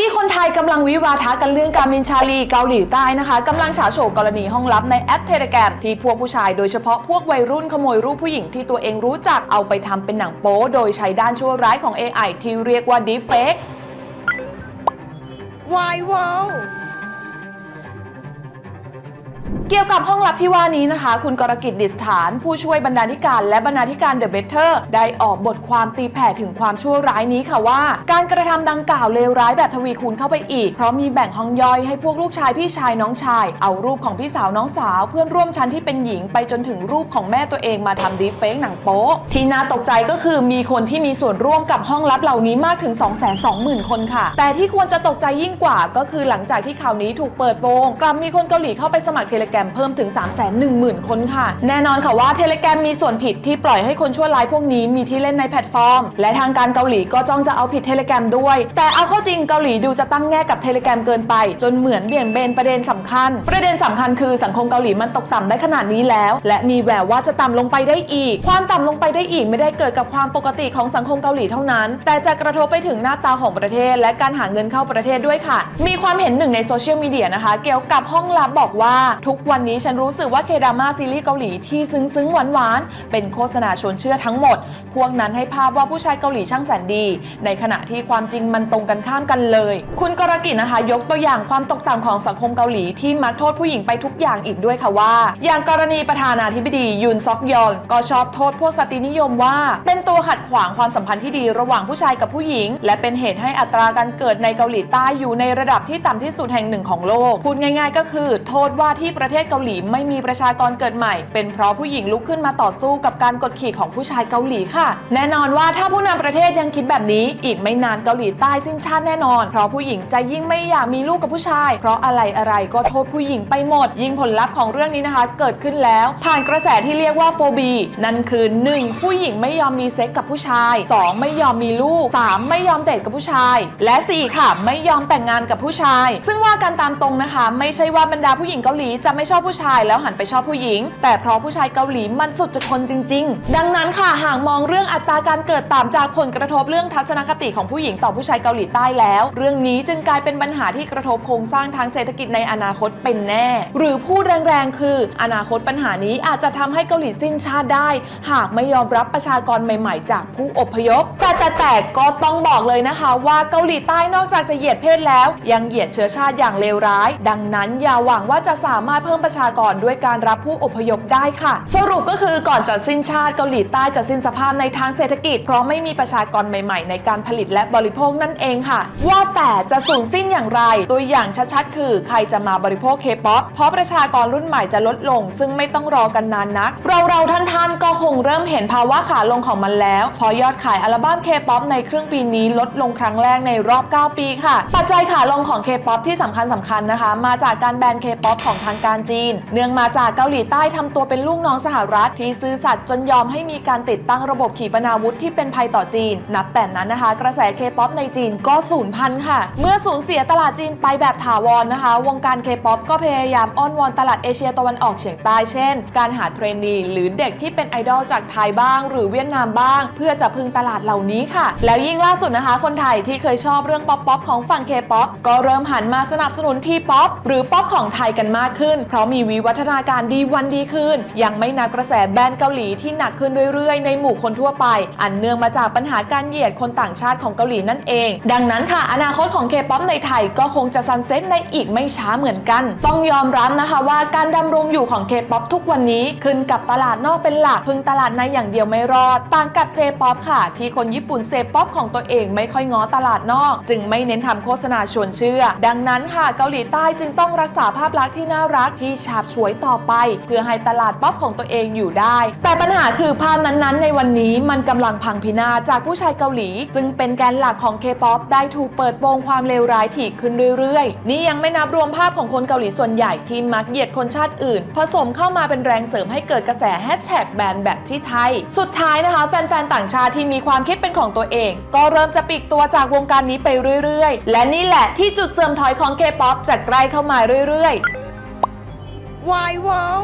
ที่คนไทยกำลังวิวาทะกันเรื่องการมินชาลีเกาหลีใต้นะคะกำลังฉาโฉกกรณีห้องลับในแอปเทเลแกรมที่พวกผู้ชายโดยเฉพาะพวกวัยรุ่นขโมยรูปผู้หญิงที่ตัวเองรู้จักเอาไปทำเป็นหนังโป๊โดยใช้ด้านชั่วร้ายของ AI ที่เรียกว่า Deepfake Why wow เกี่ยวกับห้องลับที่ว่านี้นะคะ คุณกรกิจดิษฐาน ผู้ช่วยบรรณาธิการและบรรณาธิการ The Better ได้ออกบทความตีแผ่ถึงความชั่วร้ายนี้ค่ะว่า การกระทำดังกล่าวเลวร้ายแบบทวีคูณเข้าไปอีก เพราะมีแบ่งห้องย่อยให้พวกลูกชายพี่ชายน้องชาย เอารูปของพี่สาวน้องสาว เพื่อนร่วมชั้นที่เป็นหญิงไปจนถึงรูปของแม่ตัวเองมาทำดีเฟกหนังโป๊ที่น่าตกใจก็คือมีคนที่มีส่วนร่วมกับห้องลับเหล่านี้มากถึง 220,000 คนค่ะ แต่ที่ควรจะตกใจยิ่งกว่า ก็คือหลังจากที่ข่าวนี้ถูกเปิดโปงกลับมีคนเกาหลีเข้าไปสมัครทเลแกรมเพิ่มถึง 3 1 0 0 0 0 คนค่ะ แน่นอนค่ะว่าเทเลแกรมมีส่วนผิดที่ปล่อยให้คนชั่วร้ายพวกนี้มีที่เล่นในแพลตฟอร์ม และทางการเกาหลีก็จ้องจะเอาผิดเทเลแกรมด้วย แต่เอาเข้าจริงเกาหลีดูจะตั้งแง่กับเทเลแกรมเกินไป จนเหมือนเบี่ยงเบนประเด็นสำคัญ ประเด็นสำคัญคือสังคมเกาหลีมันตกต่ำได้ขนาดนี้แล้ว และมีแววว่าจะต่ำลงไปได้อีก ความต่ำลงไปได้อีกไม่ได้เกิดกับความปกติของสังคมเกาหลีเท่านั้น แต่จะกระทบไปถึงหน้าตาของประเทศ และการหาเงินเข้าประเทศด้วยค่ะ มีความเห็นหนึ่งในโซเชียลมีเดียนะคะ เกี่ยวกับห้องลับบอกว่าทุกวันนี้ฉันรู้สึกว่าเคดราม่าซีรีส์เกาหลีที่ซึ้งซึ้งหวานหวานเป็นโฆษณาชวนเชื่อทั้งหมด พวกนั้นให้ภาพว่าผู้ชายเกาหลีช่างแสนดี ในขณะที่ความจริงมันตรงกันข้ามกันเลย คุณกรกิจนะคะ ยกตัวอย่างความตกต่ำของสังคมเกาหลีที่มักโทษผู้หญิงไปทุกอย่างอีกด้วยค่ะว่า อย่างกรณีประธานาธิบดียุนซอกยอนก็ชอบโทษพวกสตรีนิยมว่า เป็นตัวขัดขวางความสัมพันธ์ที่ดีระหว่างผู้ชายกับผู้หญิง และเป็นเหตุให้อัตราการเกิดในเกาหลีใต้อยู่ในระดับที่ต่ำที่สุดแห่งหนึ่งของโลกพูดง่าย ๆ ก็คือ โทษว่าที่ประเทศเกาหลีไม่มีประชากรเกิดใหม่ เป็นเพราะผู้หญิงลุกขึ้นมาต่อสู้กับการกดขี่ของผู้ชายเกาหลีค่ะ แน่นอนว่าถ้าผู้นำประเทศยังคิดแบบนี้ อีกไม่นานเกาหลีใต้สิ้นชาติแน่นอน เพราะผู้หญิงจะยิ่งไม่อยากมีลูกกับผู้ชาย เพราะอะไรอะไรก็โทษผู้หญิงไปหมด ยิ่งผลลัพธ์ของเรื่องนี้นะคะ เกิดขึ้นแล้ว ผ่านกระแสที่เรียกว่าโฟบีนั่นคือ 1. ผู้หญิงไม่ยอมมีเซ็กกับผู้ชาย 2. ไม่ยอมมีลูก 3. ไม่ยอมเดทกับผู้ชาย และ 4 ค่ะ ไม่ยอมแต่งงานกับผู้ชาย ซึ่งว่ากันตามตรงนะคะ ไม่ใช่ว่าบรรดาผู้หญิงเกาหลีจะไม่ชอบผู้ชายแล้วหันไปชอบผู้หญิง แต่เพราะผู้ชายเกาหลีมันสุดจะทนจริง ๆ ดังนั้นค่ะหากมองเรื่องอัตราการเกิดต่ำจากผลกระทบเรื่องทัศนคติของผู้หญิงต่อผู้ชายเกาหลีใต้แล้ว เรื่องนี้จึงกลายเป็นปัญหาที่กระทบโครงสร้างทางเศรษฐกิจในอนาคตเป็นแน่ หรือพูดแรงๆ คือ อนาคตปัญหานี้อาจจะทำให้เกาหลีสิ้นชาติได้ หากไม่ยอมรับประชากรใหม่ ๆ จากผู้อพยพ แต่แต่แต่ก็ต้องบอกเลยนะคะว่าเกาหลีใต้นอกจากจะเหยียดเพศแล้ว ยังเหยียดเชื้อชาติอย่างเลวร้าย ดังนั้นอย่าหวังว่าจะสามารถเพิ่มประชากรด้วยการรับผู้อพยพได้ค่ะ สรุปก็คือก่อนจะสิ้นชาติเกาหลีใต้จะสิ้นสภาพในทางเศรษฐกิจ เพราะไม่มีประชากรใหม่ๆ ในการผลิตและบริโภคนั่นเองค่ะ ว่าแต่จะสูญสิ้นอย่างไร ตัวอย่างชัดๆ คือ ใครจะมาบริโภคเคป๊อปเพราะประชากรรุ่นใหม่จะลดลง ซึ่งไม่ต้องรอกันนานนัก เราเราๆท่านๆก็คงเริ่มเห็นภาวะขาลงของมันแล้วเพอยอดขายอัลบั้มเคป๊อปในครึ่งปีนี้ลดลงครั้งแรกในรอบ 9 ปีค่ะ ปัจจัยขาลงของเคป๊อปที่สำคัญสำคัญนะคะ มาจากการแบนเคป๊อปของทางการจีน เนื่องมาจากเกาหลีใต้ทำตัวเป็นลูกน้องสหรัฐที่ซื่อสัตย์จนยอมให้มีการติดตั้งระบบขีปนาวุธที่เป็นภัยต่อจีน นับแต่นั้นนะคะ กระแสเคป๊อปในจีนก็สูญพันธุ์ค่ะ เมื่อสูญเสียตลาดจีนไปแบบถาวรนะคะ วงการเคป๊อปก็พยายามอ้อนวอนตลาดเอเชียตะวันออกเฉียงใต้เช่น การหาเทรนนีหรือเด็กที่เป็นไอดอลจากไทยบ้าง หรือเวียดนามบ้าง เพื่อจะพึ่งตลาดเหล่านี้ค่ะ แล้วยิ่งล่าสุดนะคะ คนไทยที่เคยชอบเรื่องป๊อปป๊อปของฝั่งเคป๊อปก็เริ่มหันมาสนับสนุนทีป๊อปหรือป๊อปของไทยกันมากขึ้นเพราะมีวิวัฒนาการดีวันดีขึ้น ยังไม่นับกระแสแบรนด์เกาหลีที่หนักขึ้นเรื่อยๆ ในหมู่คนทั่วไป อันเนื่องมาจากปัญหาการเหยียดคนต่างชาติของเกาหลีนั่นเอง ดังนั้นค่ะอนาคตของเคป๊อปในไทยก็คงจะซันเซ็ตในอีกไม่ช้าเหมือนกัน ต้องยอมรับนะคะว่าการดำรงอยู่ของเคป๊อปทุกวันนี้ขึ้นกับตลาดนอกเป็นหลักพึ่งตลาดในอย่างเดียวไม่รอด ต่างกับเจป๊อปค่ะ ที่คนญี่ปุ่นเซป๊อปของตัวเองไม่ค่อยง้อตลาดนอก จึงไม่เน้นทำโฆษณาชวนเชื่อ ดังนั้นค่ะเกาหลีใต้จึงต้องรักษาภาพลักษณ์ที่น่ารักที่ฉาบฉวยต่อไป เพื่อให้ตลาดป๊อปของตัวเองอยู่ได้ แต่ปัญหาคือภาพนั้นๆ ในวันนี้มันกำลังพังพินาศจากผู้ชายเกาหลี ซึ่งเป็นแกนหลักของเคป๊อปได้ถูกเปิดโปงความเลวร้ายถี่ขึ้นเรื่อยๆ นี่ยังไม่นับรวมภาพของคนเกาหลีส่วนใหญ่ที่มักเหยียดคนชาติอื่น ผสมเข้ามาเป็นแรงเสริมให้เกิดกระแสแฮชแท็กแบนแบบที่ไทย สุดท้ายนะคะ แฟนๆ ต่างชาติที่มีความคิดเป็นของตัวเอง ก็เริ่มจะปีกตัวจากวงการนี้ไปเรื่อยๆ และนี่แหละที่จุดเสื่อมถอยของเคป๊อปจะใกล้เข้ามาเรื่อยๆ วายวิล